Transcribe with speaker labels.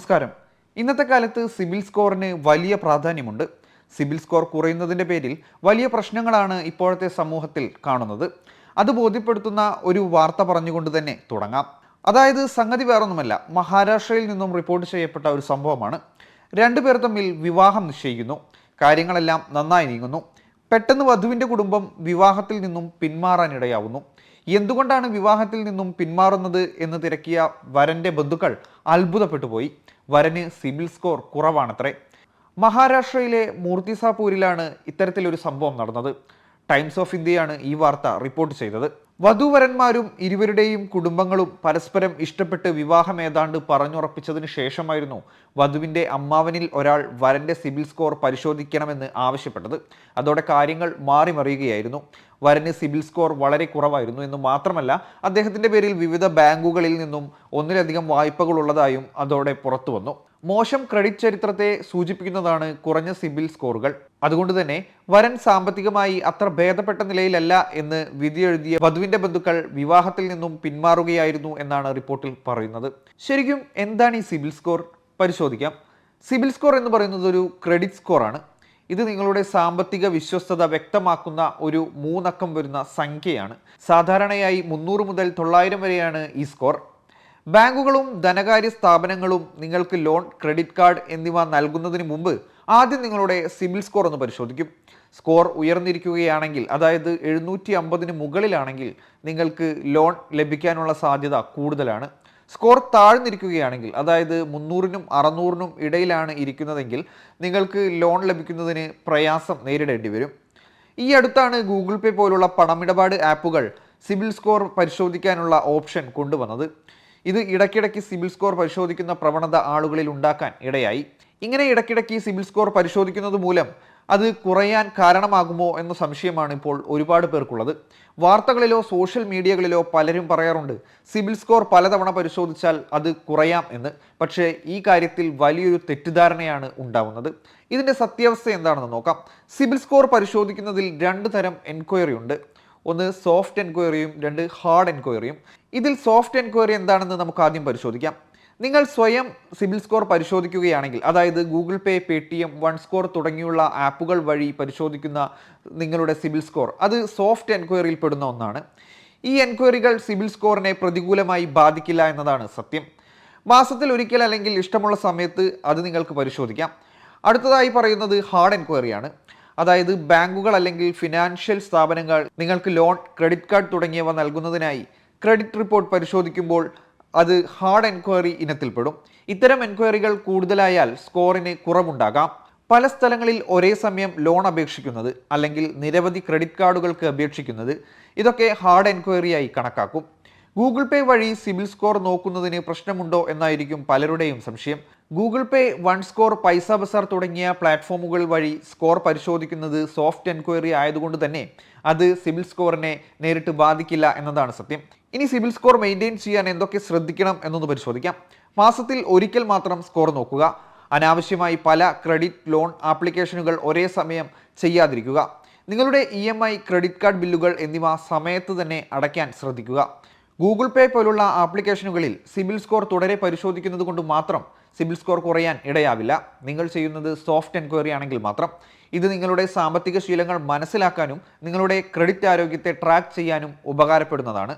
Speaker 1: നമസ്കാരം. ഇന്നത്തെ കാലത്ത് സിബിൽ സ്കോറിന് വലിയ പ്രാധാന്യമുണ്ട്. സിബിൽ സ്കോർ കുറയുന്നതിന്റെ പേരിൽ വലിയ പ്രശ്നങ്ങളാണ് ഇപ്പോഴത്തെ സമൂഹത്തിൽ കാണുന്നത്. അത് ബോധ്യപ്പെടുത്തുന്ന ഒരു വാർത്ത പറഞ്ഞുകൊണ്ട് തന്നെ തുടങ്ങാം. അതായത് സംഗതി വേറൊന്നുമല്ല. മഹാരാഷ്ട്രയിൽ നിന്നും റിപ്പോർട്ട് ചെയ്യപ്പെട്ട ഒരു സംഭവമാണ്. രണ്ടുപേർ തമ്മിൽ വിവാഹം നിശ്ചയിക്കുന്നു. കാര്യങ്ങളെല്ലാം നന്നായി നീങ്ങുന്നു. പെട്ടെന്ന് വധുവിന്റെ കുടുംബം വിവാഹത്തിൽ നിന്നും പിന്മാറാനിടയാവുന്നു. എന്തുകൊണ്ടാണ് വിവാഹത്തിൽ നിന്നും പിന്മാറുന്നത് എന്ന് തിരക്കിയ വരന്റെ ബന്ധുക്കൾ അത്ഭുതപ്പെട്ടു പോയി വരന് സിബിൽ സ്കോർ കുറവാണത്രേ. മഹാരാഷ്ട്രയിലെ മൂർത്തിസാപൂരിലാണ് ഇത്തരത്തിലൊരു സംഭവം നടന്നത്. ടൈംസ് ഓഫ് ഇന്ത്യയാണ് ഈ വാർത്ത റിപ്പോർട്ട് ചെയ്തത്. വധുവരന്മാരും ഇരുവരുടെയും കുടുംബങ്ങളും പരസ്പരം ഇഷ്ടപ്പെട്ട് വിവാഹം ഏതാണ്ട് പറഞ്ഞുറപ്പിച്ചതിന് ശേഷമായിരുന്നു വധുവിന്റെ അമ്മാവനിൽ ഒരാൾ വരന്റെ സിബിൽ സ്കോർ പരിശോധിക്കണമെന്ന് ആവശ്യപ്പെട്ടത്. അതോടെ കാര്യങ്ങൾ മാറിമറിയുകയായിരുന്നു വരന് സിബിൽ സ്കോർ വളരെ കുറവായിരുന്നു എന്ന് മാത്രമല്ല അദ്ദേഹത്തിന്റെ പേരിൽ വിവിധ ബാങ്കുകളിൽ നിന്നും ഒന്നിലധികം വായ്പകൾ ഉള്ളതായും അതോടെ പുറത്തു വന്നു മോശം ക്രെഡിറ്റ് ചരിത്രത്തെ സൂചിപ്പിക്കുന്നതാണ് കുറഞ്ഞ സിബിൽ സ്കോറുകൾ. അതുകൊണ്ട് തന്നെ വരൻ സാമ്പത്തികമായി അത്ര ഭേദപ്പെട്ട നിലയിലല്ല എന്ന് വിധിയെഴുതിയ വധുവിന്റെ ബന്ധുക്കൾ വിവാഹത്തിൽ നിന്നും പിന്മാറുകയായിരുന്നു എന്നാണ് റിപ്പോർട്ടിൽ പറയുന്നത്. ശരിക്കും എന്താണ് ഈ സിബിൽ സ്കോർ? പരിശോധിക്കാം. സിബിൽ സ്കോർ എന്ന് പറയുന്നത് ഒരു ക്രെഡിറ്റ് സ്കോർ ആണ് ഇത് നിങ്ങളുടെ സാമ്പത്തിക വിശ്വസ്തത വ്യക്തമാക്കുന്ന ഒരു മൂന്നക്കം വരുന്ന സംഖ്യയാണ്. സാധാരണയായി മുന്നൂറ് മുതൽ തൊള്ളായിരം വരെയാണ് ഈ സ്കോർ. ബാങ്കുകളും ധനകാര്യ സ്ഥാപനങ്ങളും നിങ്ങൾക്ക് ലോൺ ക്രെഡിറ്റ് കാർഡ് എന്നിവ നൽകുന്നതിന് മുമ്പ് ആദ്യം നിങ്ങളുടെ സിബിൽ സ്കോർ ഒന്ന് പരിശോധിക്കും. സ്കോർ ഉയർന്നിരിക്കുകയാണെങ്കിൽ അതായത് എഴുന്നൂറ്റി അമ്പതിന് മുകളിലാണെങ്കിൽ നിങ്ങൾക്ക് ലോൺ ലഭിക്കാനുള്ള സാധ്യത കൂടുതലാണ്. സ്കോർ താഴ്ന്നിരിക്കുകയാണെങ്കിൽ അതായത് മുന്നൂറിനും അറുന്നൂറിനും ഇടയിലാണ് ഇരിക്കുന്നതെങ്കിൽ നിങ്ങൾക്ക് ലോൺ ലഭിക്കുന്നതിന് പ്രയാസം നേരിടേണ്ടി വരും. ഈ അടുത്താണ് ഗൂഗിൾ പേ പോലുള്ള പണമിടപാട് ആപ്പുകൾ സിബിൽ സ്കോർ പരിശോധിക്കാനുള്ള ഓപ്ഷൻ കൊണ്ടുവന്നത്. ഇത് ഇടയ്ക്കിടയ്ക്ക് സിബിൽ സ്കോർ പരിശോധിക്കുന്ന പ്രവണത ആളുകളിൽ ഉണ്ടാക്കാൻ ഇടയായി. ഇങ്ങനെ ഇടയ്ക്കിടയ്ക്ക് സിബിൽ സ്കോർ പരിശോധിക്കുന്നത് മൂലം അത് കുറയാൻ കാരണമാകുമോ എന്ന സംശയമാണ് ഇപ്പോൾ ഒരുപാട് പേർക്കുള്ളത്. വാർത്തകളിലോ സോഷ്യൽ മീഡിയകളിലോ പലരും പറയാറുണ്ട് സിബിൽ സ്കോർ പലതവണ പരിശോധിച്ചാൽ അത് കുറയാം എന്ന്. പക്ഷേ ഈ കാര്യത്തിൽ വലിയൊരു തെറ്റിദ്ധാരണയാണ് ഉണ്ടാവുന്നത്. ഇതിന്റെ സത്യാവസ്ഥ എന്താണെന്ന് നോക്കാം. സിബിൽ സ്കോർ പരിശോധിക്കുന്നതിൽ രണ്ട് തരം എൻക്വയറി ഉണ്ട്. ഒന്ന് സോഫ്റ്റ് എൻക്വയറിയും രണ്ട് ഹാർഡ് എൻക്വയറിയും. ഇതിൽ സോഫ്റ്റ് എൻക്വയറി എന്താണെന്ന് നമുക്ക് ആദ്യം പരിശോധിക്കാം. നിങ്ങൾ സ്വയം സിബിൽ സ്കോർ പരിശോധിക്കുകയാണെങ്കിൽ അതായത് Google Pay Paytm one score തുടങ്ങിയുള്ള ആപ്പുകൾ വഴി പരിശോധിക്കുന്ന നിങ്ങളുടെ സിബിൽ സ്കോർ അത് സോഫ്റ്റ് എൻക്വയറിയിൽ പെടുന്ന ഒന്നാണ്. ഈ എൻക്വയറികൾ സിബിൽ സ്കോറിനെ പ്രതികൂലമായി ബാധിക്കില്ല എന്നതാണ് സത്യം. മാസത്തിൽ ഒരിക്കൽ അല്ലെങ്കിൽ ഇഷ്ടമുള്ള സമയത്ത് അത് നിങ്ങൾക്ക് പരിശോധിക്കാം. അടുത്തതായി പറയുന്നത് ഹാർഡ് എൻക്വയറിയാണ്. അതായത് ബാങ്കുകൾ അല്ലെങ്കിൽ ഫിനാൻഷ്യൽ സ്ഥാപനങ്ങൾ നിങ്ങൾക്ക് ലോൺ ക്രെഡിറ്റ് കാർഡ് തുടങ്ങിയവ നൽകുന്നതിനായി ക്രെഡിറ്റ് റിപ്പോർട്ട് പരിശോധിക്കുമ്പോൾ അത് ഹാർഡ് എൻക്വയറി ഇനത്തിൽപ്പെടും. ഇത്തരം എൻക്വയറികൾ കൂടുതലായാൽ സ്കോറിന് കുറവുണ്ടാകാം. പല സ്ഥലങ്ങളിൽ ഒരേ സമയം ലോൺ അപേക്ഷിക്കുന്നത് അല്ലെങ്കിൽ നിരവധി ക്രെഡിറ്റ് കാർഡുകൾക്ക് അപേക്ഷിക്കുന്നത് ഇതൊക്കെ ഹാർഡ് എൻക്വയറിയായി കണക്കാക്കും. ഗൂഗിൾ പേ വഴി സിബിൽ സ്കോർ നോക്കുന്നതിന് പ്രശ്നമുണ്ടോ എന്നായിരിക്കും പലരുടെയും സംശയം. ഗൂഗിൾ പേ വൺ സ്കോർ പൈസ ബസാർ തുടങ്ങിയ പ്ലാറ്റ്ഫോമുകൾ വഴി സ്കോർ പരിശോധിക്കുന്നത് സോഫ്റ്റ് എൻക്വയറി ആയതുകൊണ്ട് തന്നെ അത് സിബിൽ സ്കോറിനെ നേരിട്ട് ബാധിക്കില്ല എന്നതാണ് സത്യം. ഇനി സിബിൽ സ്കോർ മെയിന്റെയിൻ ചെയ്യാൻ എന്തൊക്കെ ശ്രദ്ധിക്കണം എന്നൊന്ന് പരിശോധിക്കാം. മാസത്തിൽ ഒരിക്കൽ മാത്രം സ്കോർ നോക്കുക. അനാവശ്യമായി പല ക്രെഡിറ്റ് ലോൺ ആപ്ലിക്കേഷനുകൾ ഒരേ സമയം ചെയ്യാതിരിക്കുക. നിങ്ങളുടെ ഇ ക്രെഡിറ്റ് കാർഡ് ബില്ലുകൾ എന്നിവ സമയത്ത് തന്നെ അടയ്ക്കാൻ ശ്രദ്ധിക്കുക. ഗൂഗിൾ പേ പോലുള്ള ആപ്ലിക്കേഷനുകളിൽ സിബിൽ സ്കോർ തുടരെ പരിശോധിക്കുന്നത് കൊണ്ട് മാത്രം സിബിൽ സ്കോർ കുറയാൻ ഇടയാവില്ല. നിങ്ങൾ ചെയ്യുന്നത് സോഫ്റ്റ് എൻക്വയറി ആണെങ്കിൽ മാത്രം. ഇത് നിങ്ങളുടെ സാമ്പത്തിക ശീലങ്ങൾ മനസ്സിലാക്കാനും നിങ്ങളുടെ ക്രെഡിറ്റ് ആരോഗ്യത്തെ ട്രാക്ക് ചെയ്യാനും ഉപകാരപ്പെടുന്നതാണ്.